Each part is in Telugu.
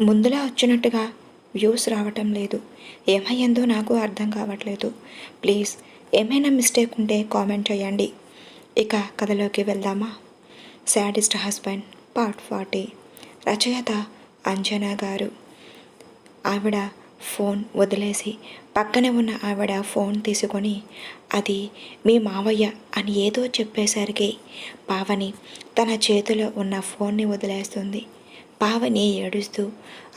ముందులా వచ్చినట్టుగా వ్యూస్ రావటం లేదు. ఏమయ్యిందో నాకు అర్థం కావట్లేదు. ప్లీజ్ ఏమైనా మిస్టేక్ ఉంటే కామెంట్ చేయండి. ఇక కథలోకి వెళ్దామా? Sadist husband part forty. రచయిత అంజనా గారు. ఆవిడ ఫోన్ వదిలేసి పక్కనే ఉన్న ఆవిడ ఫోన్ తీసుకొని అది మీ మావయ్య అని ఏదో చెప్పేసరికి పావని తన చేతిలో ఉన్న ఫోన్ని వదిలేస్తుంది. పావని ఏడుస్తూ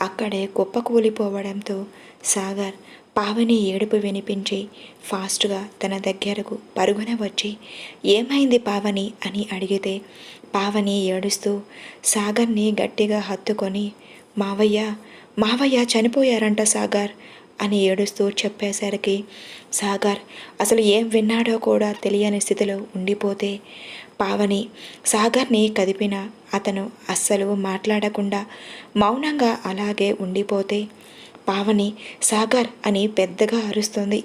అక్కడే కుప్పకూలిపోవడంతో సాగర్ పావని ఏడుపు వినిపించి ఫాస్ట్గా తన దగ్గరకు పరుగున వచ్చి ఏమైంది పావని? అని అడిగితే పావని ఏడుస్తూ సాగర్ని గట్టిగా హత్తుకొని మావయ్య మావయ్య చనిపోయారంట సాగర్ అని ఏడుస్తూ చెప్పేసరికి సాగర్ అసలు ఏం విన్నాడో కూడా తెలియని స్థితిలో ఉండిపోతే పావని సాగర్ని కదిపిన అతను అస్సలు మాట్లాడకుండా మౌనంగా అలాగే ఉండిపోతే పావని సాగర్ అని పెద్దగా అరుస్తుంది.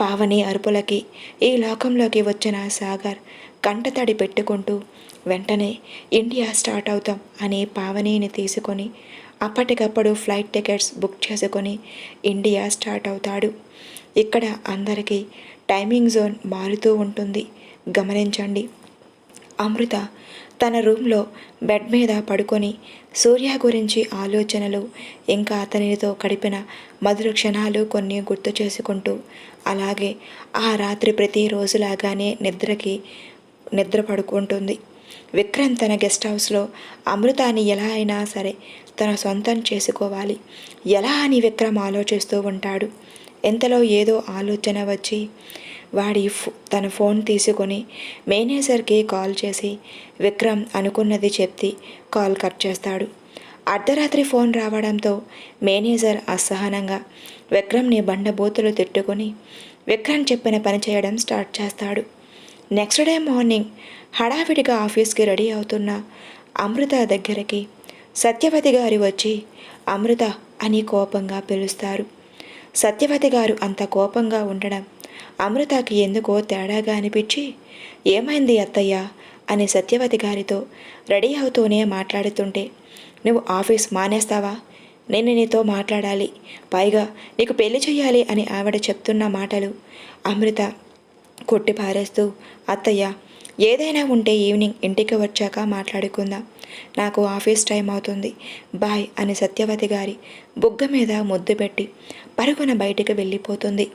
పావని అరుపులకి ఈ లోకంలోకి వచ్చిన సాగర్ కంటతడి పెట్టుకుంటూ వెంటనే ఇండియా స్టార్ట్ అవుతాం అని పావనిని తీసుకొని అప్పటికప్పుడు ఫ్లైట్ టికెట్స్ బుక్ చేసుకొని ఇండియా స్టార్ట్ అవుతాడు. ఇక్కడ అందరికీ టైమింగ్ జోన్ మారుతూ ఉంటుంది. గమనించండి. అమృత తన రూమ్లో బెడ్ మీద పడుకొని సూర్య గురించి ఆలోచనలు ఇంకా అతనితో గడిపిన మధుర క్షణాలు కొన్ని గుర్తు చేసుకుంటూ అలాగే ఆ రాత్రి ప్రతిరోజులాగానే నిద్రకి నిద్ర పడుకుంటుంది. విక్రమ్ తన గెస్ట్ హౌస్లో అమృతాన్ని ఎలా అయినా సరే తన సొంతం చేసుకోవాలి. ఎలా అని విక్రమ్ ఆలోచిస్తూ ఉంటాడు. ఎంతలో ఏదో ఆలోచన వచ్చి వాడి తన ఫోన్ తీసుకొని మేనేజర్కి కాల్ చేసి విక్రమ్ అనుకున్నది చెప్తి కాల్ కట్ చేస్తాడు. అర్ధరాత్రి ఫోన్ రావడంతో మేనేజర్ అసహనంగా విక్రమ్ని బండబూతులు తిట్టుకొని విక్రమ్ చెప్పిన పని చేయడం స్టార్ట్ చేస్తాడు. నెక్స్ట్ డే మార్నింగ్ హడావిడిగా ఆఫీస్కి రెడీ అవుతున్న అమృత దగ్గరికి సత్యవతి గారు వచ్చి అమృత అని కోపంగా పిలుస్తారు. సత్యవతి గారు అంత కోపంగా ఉండడం అమృతకి ఎందుకో తేడాగా అనిపించి ఏమైంది అత్తయ్య? అని సత్యవతి గారితో రెడీ అవుతూనే మాట్లాడుతుంటే నువ్వు ఆఫీస్ మానేస్తావా? నేను నీతో మాట్లాడాలి. పైగా నీకు పెళ్ళి చేయాలి అని ఆవిడ చెప్తున్న మాటలు అమృత కొట్టి పారేస్తూ అత్తయ్య ఏదైనా ఉంటే ఈవినింగ్ ఇంటికి వచ్చాక మాట్లాడుకుందాం. నాకు ఆఫీస్ టైం అవుతుంది. బాయ్ అని సత్యవతి గారి బుగ్గ మీద ముద్దు పెట్టి పరుగున బయటికి వెళ్ళిపోతుంది.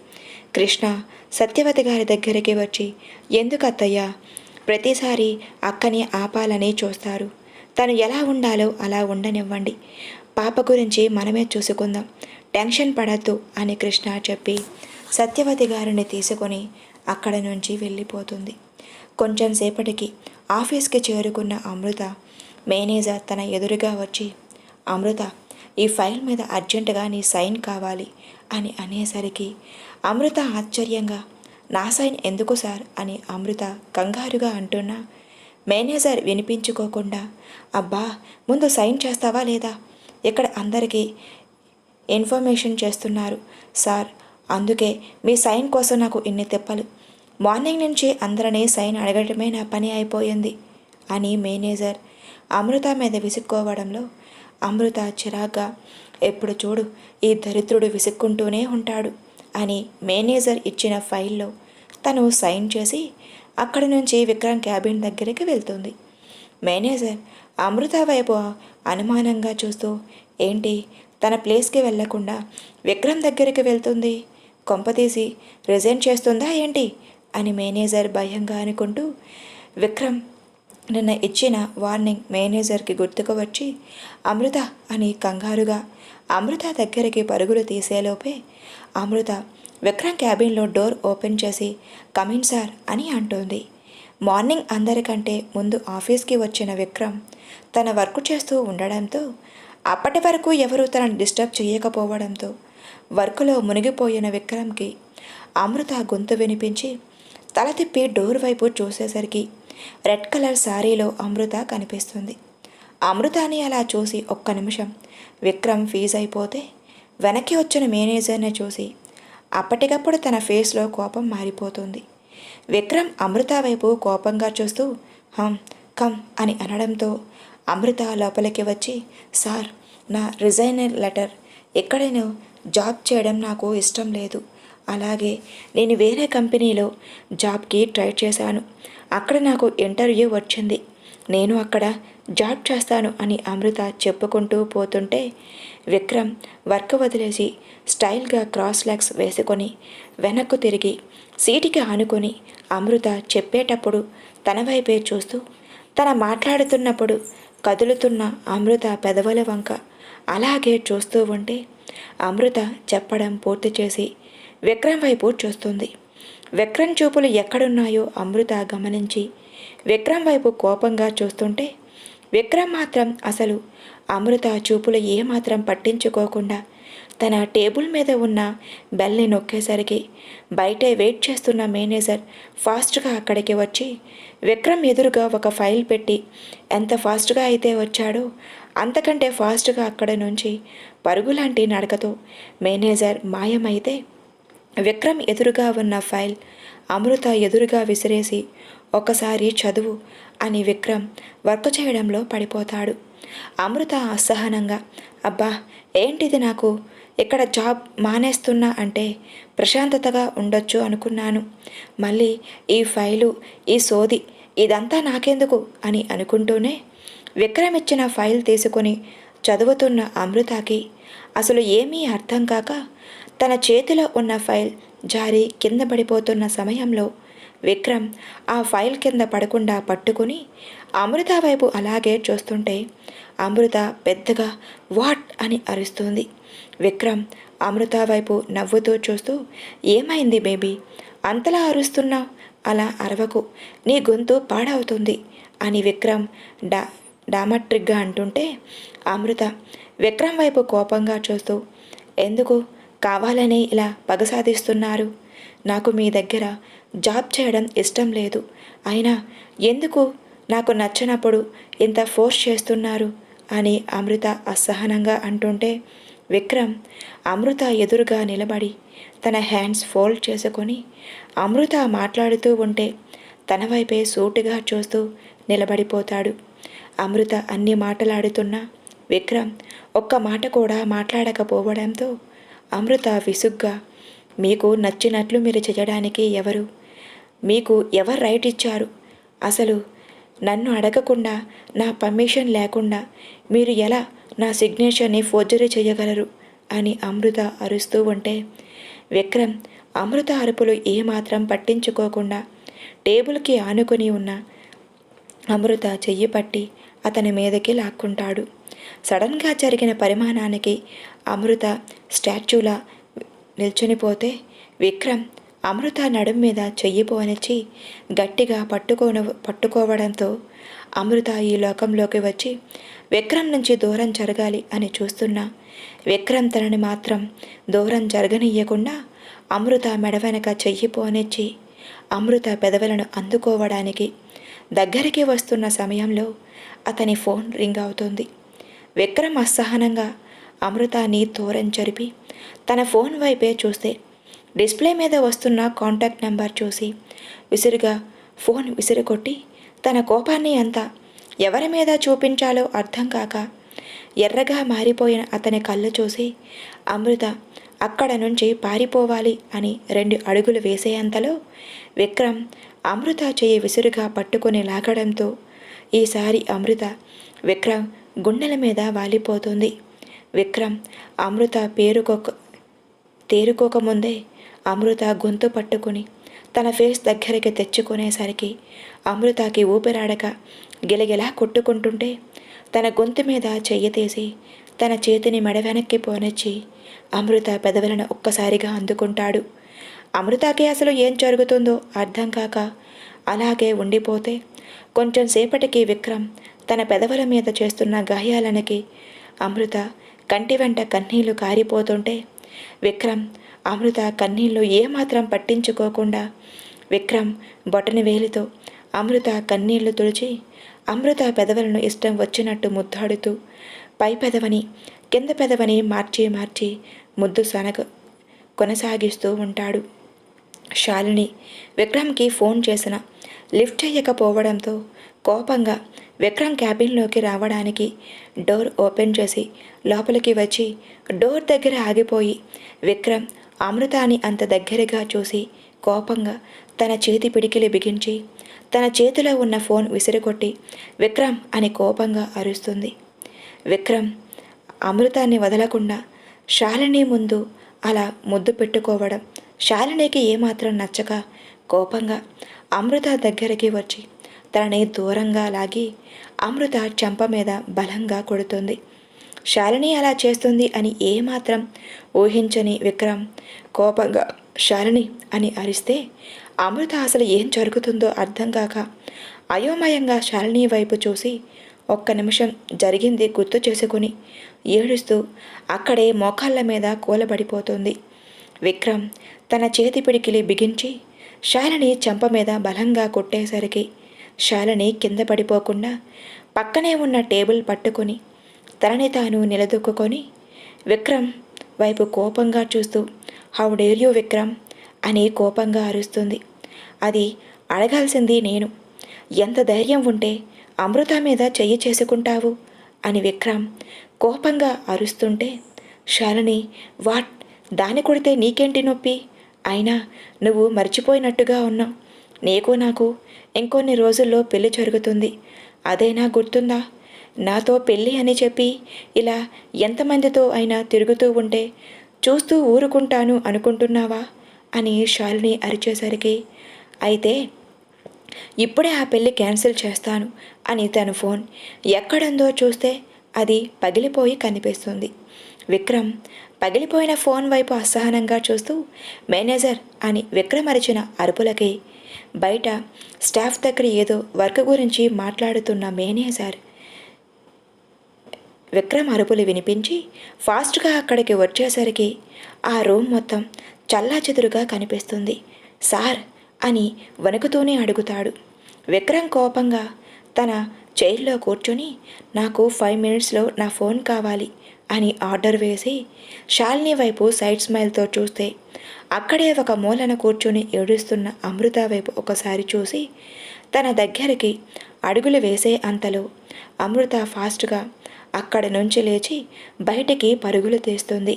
కృష్ణ సత్యవతి గారి దగ్గరికి వచ్చి ఎందుకు అత్తయ్యా ప్రతిసారి అక్కని ఆపాలని చూస్తారు. తను ఎలా ఉండాలో అలా ఉండనివ్వండి. పాప గురించి మనమే చూసుకుందాం. టెన్షన్ పడద్దు అని కృష్ణ చెప్పి సత్యవతి గారిని తీసుకొని అక్కడ నుంచి వెళ్ళిపోతుంది. కొంచెం సేపటికి ఆఫీస్కి చేరుకున్న అమృత మేనేజర్ తన ఎదురుగా వచ్చి అమృత ఈ ఫైల్ మీద అర్జెంటుగా నీ సైన్ కావాలి అని అనేసరికి అమృత ఆశ్చర్యంగా నా సైన్ ఎందుకు సార్? అని అమృత కంగారుగా అంటున్నా. మేనేజర్ వినిపించుకోకుండా అబ్బా ముందు సైన్ చేస్తావా లేదా? ఇక్కడ అందరికీ ఇన్ఫర్మేషన్ చేస్తున్నారు సార్. అందుకే మీ సైన్ కోసం నాకు ఇన్ని తిప్పలు. మార్నింగ్ నుంచి అందరినీ సైన్ అడగటమే నా పని అయిపోయింది అని మేనేజర్ అమృత మీద విసుక్కోవడంలో అమృత చిరాగ్గా ఎప్పుడు చూడు ఈ దరిద్రుడు విసుక్కుంటూనే ఉంటాడు. అని మేనేజర్ ఇచ్చిన ఫైల్లో తను సైన్ చేసి అక్కడి నుంచి విక్రమ్ క్యాబిన్ దగ్గరికి వెళ్తుంది. మేనేజర్ అమృత వైపు అనుమానంగా చూస్తూ ఏంటి? తన ప్లేస్కి వెళ్ళకుండా విక్రమ్ దగ్గరికి వెళ్తుంది? కొంపతీసి రిజైన్ చేస్తుందా ఏంటి? అని మేనేజర్ భయంగా అనుకుంటూ విక్రమ్ నిన్న ఇచ్చిన వార్నింగ్ మేనేజర్కి గుర్తుకు వచ్చి అమృత అని కంగారుగా అమృత దగ్గరికి పరుగులు తీసేలోపే అమృత విక్రమ్ క్యాబిన్లో డోర్ ఓపెన్ చేసి కమిన్ సార్ అని అంటోంది. మార్నింగ్ అందరికంటే ముందు ఆఫీస్కి వచ్చిన విక్రమ్ తన వర్క్ చేస్తూ ఉండడంతో అప్పటి వరకు ఎవరూ తనను డిస్టర్బ్ చేయకపోవడంతో వర్క్లో మునిగిపోయిన విక్రమ్కి అమృత గొంతు వినిపించి తల తిప్పి డోర్ వైపు చూసేసరికి రెడ్ కలర్ శారీలో అమృత కనిపిస్తుంది. అమృతాని అలా చూసి ఒక్క నిమిషం విక్రమ్ ఫీజ్ అయిపోతే వెనక్కి వచ్చిన మేనేజర్ని చూసి అప్పటికప్పుడు తన ఫేస్లో కోపం మారిపోతుంది. విక్రమ్ అమృత వైపు కోపంగా చూస్తూ హం కమ్ అని అనడంతో అమృత లోపలికి వచ్చి సార్ నా రిజైనర్ లెటర్ ఎక్కడైనా జాబ్ చేయడం నాకు ఇష్టం లేదు. అలాగే నేను వేరే కంపెనీలో జాబ్కి ట్రై చేశాను. అక్కడ నాకు ఇంటర్వ్యూ వచ్చింది. నేను అక్కడ జాబ్ చేస్తాను అని అమృత చెప్పుకుంటూ పోతుంటే విక్రమ్ వర్క్ వదిలేసి స్టైల్గా క్రాస్ లెగ్స్ వేసుకొని వెనక్కు తిరిగి సీటికి ఆనుకొని అమృత చెప్పేటప్పుడు తన వైపే చూస్తూ తన మాట్లాడుతున్నప్పుడు కదులుతున్న అమృత పెదవుల వంక అలాగే చూస్తూ ఉంటే అమృత చెప్పడం పూర్తి చేసి విక్రమ్ వైపు చూస్తుంది. విక్రమ్ చూపులు ఎక్కడున్నాయో అమృత గమనించి విక్రమ్ వైపు కోపంగా చూస్తుంటే విక్రమ్ మాత్రం అసలు అమృత చూపులు ఏమాత్రం పట్టించుకోకుండా తన టేబుల్ మీద ఉన్న బెల్ని నొక్కేసరికి బయటే వెయిట్ చేస్తున్న మేనేజర్ ఫాస్ట్గా అక్కడికి వచ్చి విక్రమ్ ఎదురుగా ఒక ఫైల్ పెట్టి ఎంత ఫాస్ట్గా అయితే వచ్చాడో అంతకంటే ఫాస్ట్గా అక్కడ నుంచి పరుగులాంటి నడకతో మేనేజర్ మాయమైతే విక్రమ్ ఎదురుగా ఉన్న ఫైల్ అమృత ఎదురుగా విసిరేసి ఒకసారి చదువు అని విక్రమ్ వర్క్ చేయడంలో పడిపోతాడు. అమృత అసహనంగా అబ్బా ఏంటిది నాకు? ఇక్కడ జాబ్ మానేస్తున్నా అంటే ప్రశాంతతగా ఉండొచ్చు అనుకున్నాను. మళ్ళీ ఈ ఫైలు ఈ సోది ఇదంతా నాకెందుకు? అని అనుకుంటూనే విక్రమ్ ఇచ్చిన ఫైల్ తీసుకొని చదువుతున్న అమృతకి అసలు ఏమీ అర్థం కాక తన చేతిలో ఉన్న ఫైల్ జారి కింద పడిపోతున్న సమయంలో విక్రమ్ ఆ ఫైల్ కింద పడకుండా పట్టుకుని అమృత వైపు అలాగే చూస్తుంటే అమృత పెద్దగా వాట్ అని అరుస్తుంది. విక్రమ్ అమృత వైపు నవ్వుతూ చూస్తూ ఏమైంది బేబీ? అంతలా అరుస్తున్నావు అలా అరవకు. నీ గొంతు పాడవుతుంది అని విక్రమ్ డా డామట్రిగ్గా అంటుంటే అమృత విక్రమ్ వైపు కోపంగా చూస్తూ ఎందుకు? కావాలని ఇలా పగ సాధిస్తున్నారు. నాకు మీ దగ్గర జాబ్ చేయడం ఇష్టం లేదు. అయినా ఎందుకు నాకు నచ్చినప్పుడు ఇంత ఫోర్స్ చేస్తున్నారు? అని అమృత అసహనంగా అంటుంటే విక్రమ్ అమృత ఎదురుగా నిలబడి తన హ్యాండ్స్ ఫోల్డ్ చేసుకొని అమృత మాట్లాడుతూ ఉంటే తన వైపే సూటుగా చూస్తూ నిలబడిపోతాడు. అమృత అన్ని మాటలాడుతున్నా విక్రమ్ ఒక్క మాట కూడా మాట్లాడకపోవడంతో అమృత విసుగ్గా మీకు నచ్చినట్లు మీరు చేయడానికి ఎవరు? మీకు ఎవరు రైట్ ఇచ్చారు? అసలు నన్ను అడగకుండా నా పర్మిషన్ లేకుండా మీరు ఎలా నా సిగ్నేచర్ని ఫోర్జరీ చేయగలరు? అని అమృత అరుస్తూ ఉంటే విక్రమ్ అమృత అరుపులు ఏమాత్రం పట్టించుకోకుండా టేబుల్కి ఆనుకొని ఉన్న అమృత చెయ్యి పట్టి అతని మీదకి లాక్కుంటాడు. సడన్గా జరిగిన పరిమాణానికి అమృత స్టాచ్యూలా నిల్చునిపోతే విక్రమ్ అమృత నడుం మీద చెయ్యి పోనిచ్చి గట్టిగా పట్టుకోన పట్టుకోవడంతో అమృత ఈ లోకంలోకి వచ్చి విక్రమ్ నుంచి దూరం జరగాలి అని చూస్తున్న విక్రమ్ తనని మాత్రం దూరం జరగనియ్యకుండా అమృత మెడ వెనక చెయ్యి పోనిచ్చి అమృత పెదవులను అందుకోవడానికి దగ్గరికి వస్తున్న సమయంలో అతని ఫోన్ రింగ్ అవుతుంది. విక్రమ్ అసహనంగా అమృతాని దూరం జరిపి తన ఫోన్ వైపే చూస్తే డిస్ప్లే మీద వస్తున్న కాంటాక్ట్ నెంబర్ చూసి విసురుగా ఫోన్ విసిరికొట్టి తన కోపాన్ని అంతా ఎవరి మీద చూపించాలో అర్థం కాక ఎర్రగా మారిపోయిన అతని కళ్ళు చూసి అమృత అక్కడ నుంచి పారిపోవాలి అని రెండు అడుగులు వేసేంతలో విక్రమ్ అమృత చేయి విసురుగా పట్టుకొని లాగడంతో ఈసారి అమృత విక్రమ్ గుండెల మీద వాలిపోతుంది. విక్రమ్ అమృత పేరుకొక తేరుకోకముందే అమృత గొంతు పట్టుకుని తన ఫేస్ దగ్గరికి తెచ్చుకునేసరికి అమృతకి ఊపిరాడక గిలగిలా కొట్టుకుంటుంటే తన గొంతు మీద చెయ్యి తీసి తన చేతిని మెడ వెనక్కి పోనిచ్చి అమృత పెదవులను ఒక్కసారిగా అందుకుంటాడు. అమృతకి అసలు ఏం జరుగుతుందో అర్థం కాక అలాగే ఉండిపోతే కొంచెం సేపటికి విక్రమ్ తన పెదవుల మీద చేస్తున్న గాయాలనికి అమృత కంటి వెంట కన్నీళ్ళు కారిపోతుంటే విక్రమ్ అమృత కన్నీళ్ళు ఏమాత్రం పట్టించుకోకుండా విక్రమ్ బొటని వేలితో అమృత కన్నీళ్ళు తుడిచి అమృత పెదవులను ఇష్టం వచ్చినట్టు ముద్దాడుతూ పై పెదవని కింద పెదవని మార్చి మార్చి ముద్దు సనగ కొనసాగిస్తూ ఉంటాడు. శాలిని విక్రమ్కి ఫోన్ చేసిన లిఫ్ట్ చేయకపోవడంతో కోపంగా విక్రమ్ క్యాబిన్లోకి రావడానికి డోర్ ఓపెన్ చేసి లోపలికి వచ్చి డోర్ దగ్గర ఆగిపోయి విక్రమ్ అమృతాని అంత దగ్గరగా చూసి కోపంగా తన చేతి పిడికిలి బిగించి తన చేతిలో ఉన్న ఫోన్ విసిరికొట్టి విక్రమ్ అని కోపంగా అరుస్తుంది. విక్రమ్ అమృతాన్ని వదలకుండా శాలిని ముందు అలా ముద్దు పెట్టుకోవడం శాలినికి ఏమాత్రం నచ్చక కోపంగా అమృత దగ్గరికి వచ్చి తనని దూరంగా లాగి అమృత చెంప మీద బలంగా కొడుతుంది. శాలిని అలా చేస్తుంది అని ఏమాత్రం ఊహించని విక్రమ్ కోపంగా శాలిని అని అరిస్తే అమృత అసలు ఏం జరుగుతుందో అర్థం కాక అయోమయంగా శాలిని వైపు చూసి ఒక్క నిమిషం జరిగింది గుర్తు చేసుకుని ఏడుస్తూ అక్కడే మోకాళ్ళ మీద కూలబడిపోతుంది. విక్రమ్ తన చేతి పిడికిలి బిగించి శాలిని చెంప మీద బలంగా కొట్టేసరికి శాలని కింద పడిపోకుండా పక్కనే ఉన్న టేబుల్ పట్టుకొని తనని తాను నిలదొక్కుకొని విక్రమ్ వైపు కోపంగా చూస్తూ హౌ డేర్ యూ విక్రమ్? అని కోపంగా అరుస్తుంది. అది అడగాల్సింది నేను. ఎంత ధైర్యం ఉంటే అమృత మీద చెయ్యి చేసుకుంటావు? అని విక్రమ్ కోపంగా అరుస్తుంటే శాలిని వాట్? దాని కొడితే నీకేంటి నొప్పి? అయినా నువ్వు మర్చిపోయినట్టుగా ఉన్నావు. నీకు నాకు ఇంకొన్ని రోజుల్లో పెళ్ళి జరుగుతుంది. అదైనా గుర్తుందా? నాతో పెళ్ళి అని చెప్పి ఇలా ఎంతమందితో అయినా తిరుగుతూ ఉంటే చూస్తూ ఊరుకుంటాను అనుకుంటున్నావా? అని శాలిని అరిచేసరికి అయితే ఇప్పుడే ఆ పెళ్ళి క్యాన్సిల్ చేస్తాను అని తన ఫోన్ ఎక్కడుందో చూస్తే అది పగిలిపోయి కనిపిస్తుంది. విక్రమ్ పగిలిపోయిన ఫోన్ వైపు అసహనంగా చూస్తూ మేనేజర్ అని విక్రమ్ అరిచిన అరుపులకి బయట స్టాఫ్ దగ్గర ఏదో వర్క్ గురించి మాట్లాడుతున్న మేనేజర్ విక్రమ్ అరుపులు వినిపించి ఫాస్ట్గా అక్కడికి వచ్చేసరికి ఆ రూమ్ మొత్తం చల్లాచెదురుగా కనిపిస్తుంది. సార్ అని వణుకుతూనే అడుగుతాడు. విక్రమ్ కోపంగా తన చైర్లో కూర్చొని నాకు ఫైవ్ మినిట్స్లో నా ఫోన్ కావాలి. అని ఆర్డర్ వేసి శాలిని వైపు సైడ్ స్మైల్తో చూస్తే అక్కడే ఒక మూలన కూర్చొని ఏడుస్తున్న అమృత వైపు ఒకసారి చూసి తన దగ్గరికి అడుగులు వేసే అంతలో అమృత ఫాస్ట్గా అక్కడ నుంచి లేచి బయటికి పరుగులు తీస్తుంది.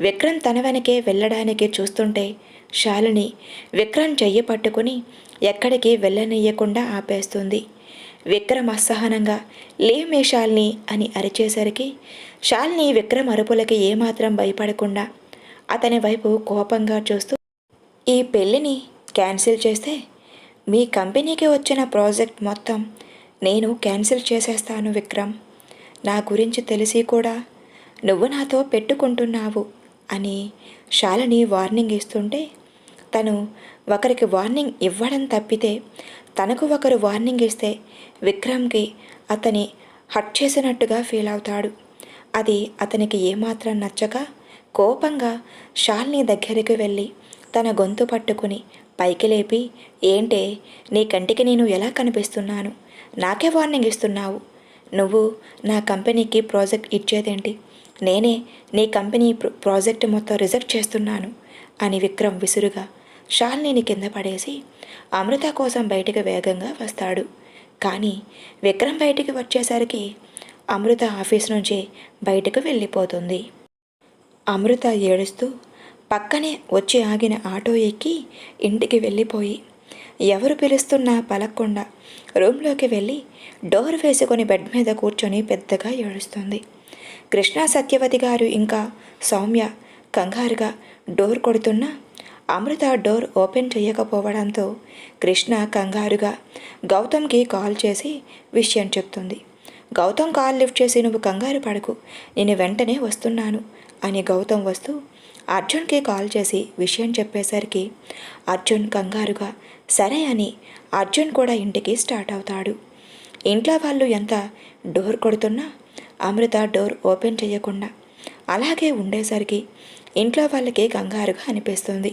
విక్రమ్ తన వెనకే వెళ్ళడానికి చూస్తుంటే శాలిని విక్రమ్ చెయ్యి పట్టుకుని ఎక్కడికి వెళ్ళనీయకుండా ఆపేస్తుంది. విక్రమ్ అసహనంగా లేమే శాలిని అని అరిచేసరికి శాలిని విక్రమ్ అరుపులకి ఏమాత్రం భయపడకుండా అతని వైపు కోపంగా చూస్తూ ఈ పెళ్ళిని క్యాన్సిల్ చేస్తే మీ కంపెనీకి వచ్చిన ప్రాజెక్ట్ మొత్తం నేను క్యాన్సిల్ చేసేస్తాను విక్రమ్. నా గురించి తెలిసి కూడా నువ్వు నాతో పెట్టుకుంటున్నావు అని శాలిని వార్నింగ్ ఇస్తుంటే తను ఒకరికి వార్నింగ్ ఇవ్వడం తప్పితే తనకు ఒకరు వార్నింగ్ ఇస్తే విక్రమ్కి అతని హట్ చేసినట్టుగా ఫీల్ అవుతాడు. అది అతనికి ఏమాత్రం నచ్చక కోపంగా షాల్ని దగ్గరికి వెళ్ళి తన గొంతు పట్టుకుని పైకి లేపి ఏంటే నీ కంటికి నేను ఎలా కనిపిస్తున్నాను? నాకే వార్నింగ్ ఇస్తున్నావు. నువ్వు నా కంపెనీకి ప్రాజెక్ట్ ఇచ్చేదేంటి? నేనే నీ కంపెనీ ప్రాజెక్ట్ మొత్తం రిజెక్ట్ చేస్తున్నాను అని విక్రమ్ విసురుగా షాల్నీని కింద పడేసి అమృత కోసం బయటికి వేగంగా వస్తాడు. కానీ విక్రమ్ బయటికి వచ్చేసరికి అమృత ఆఫీస్ నుంచి బయటకు వెళ్ళిపోతుంది. అమృత ఏడుస్తూ పక్కనే వచ్చి ఆగిన ఆటో ఎక్కి ఇంటికి వెళ్ళిపోయి ఎవరు పిలుస్తున్నా పలక్కుండా రూమ్లోకి వెళ్ళి డోర్ వేసుకొని బెడ్ మీద కూర్చొని పెద్దగా ఏడుస్తుంది. కృష్ణ సత్యవతి గారు ఇంకా సౌమ్య కంగారుగా డోర్ కొడుతున్నా అమృత డోర్ ఓపెన్ చేయకపోవడంతో కృష్ణ కంగారుగా గౌతమ్కి కాల్ చేసి విషయం చెప్తుంది. గౌతమ్ కాల్ లిఫ్ట్ చేసి నువ్వు కంగారు పడకు. నేను వెంటనే వస్తున్నాను అని గౌతమ్ వస్తూ అర్జున్కి కాల్ చేసి విషయం చెప్పేసరికి అర్జున్ కంగారుగా సరే అని అర్జున్ కూడా ఇంటికి స్టార్ట్ అవుతాడు. ఇంట్లో వాళ్ళు ఎంత డోర్ కొడుతున్నా అమృత డోర్ ఓపెన్ చేయకుండా అలాగే ఉండేసరికి ఇంట్లో వాళ్ళకి కంగారుగా అనిపిస్తుంది.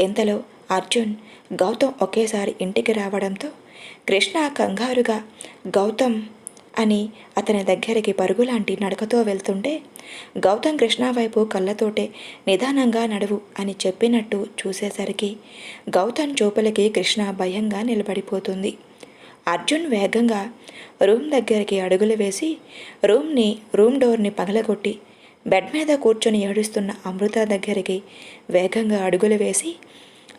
ఇంతలో అర్జున్ గౌతమ్ ఒకేసారి ఇంటికి రావడంతో కృష్ణ కంగారుగా గౌతమ్ అని అతని దగ్గరికి పరుగులాంటి నడకతో వెళ్తుంటే గౌతమ్ కృష్ణ వైపు కళ్ళతోటే నిదానంగా నడువు అని చెప్పినట్టు చూసేసరికి గౌతమ్ చూపులకి కృష్ణ భయంగా నిలబడిపోతుంది. అర్జున్ వేగంగా రూమ్ దగ్గరికి అడుగులు వేసి రూమ్ని రూమ్ డోర్ని పగలగొట్టి బెడ్ మీద కూర్చొని ఏడుస్తున్న అమృత దగ్గరికి వేగంగా అడుగులు వేసి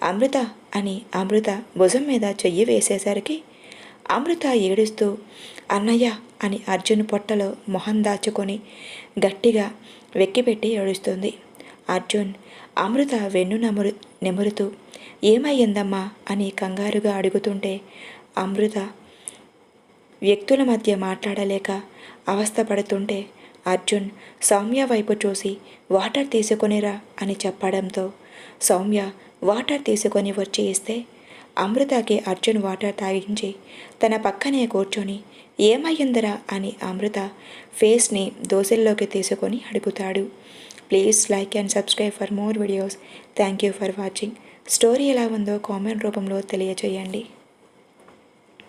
అమృత అని అమృత భుజం మీద చెయ్యి వేసేసరికి అమృత ఏడుస్తూ అన్నయ్య అని అర్జున్ పొట్టలో మొహం దాచుకొని గట్టిగా వెక్కిపెట్టి ఏడుస్తుంది. అర్జున్ అమృత వెన్ను నమురు నెమురుతూ ఏమయ్యిందమ్మా అని కంగారుగా అడుగుతుంటే అమృత వ్యక్తుల మధ్య మాట్లాడలేక అవస్థపడుతుంటే అర్జున్ సౌమ్య వైపు చూసి వాటర్ తీసుకొనిరా అని చెప్పడంతో సౌమ్య వాటర్ తీసుకొని వచ్చి ఇస్తే? అమృతకి అర్జున్ వాటర్ తాగించి తన పక్కనే కూర్చొని ఏమయ్యిందిరా? అని అమృత ఫేస్ని దోశల్లోకి తీసుకొని అడుగుతాడు. Please like and subscribe for more videos. Thank you for watching. Story ఎలా ఉందో కామెంట్ రూపంలో తెలియజేయండి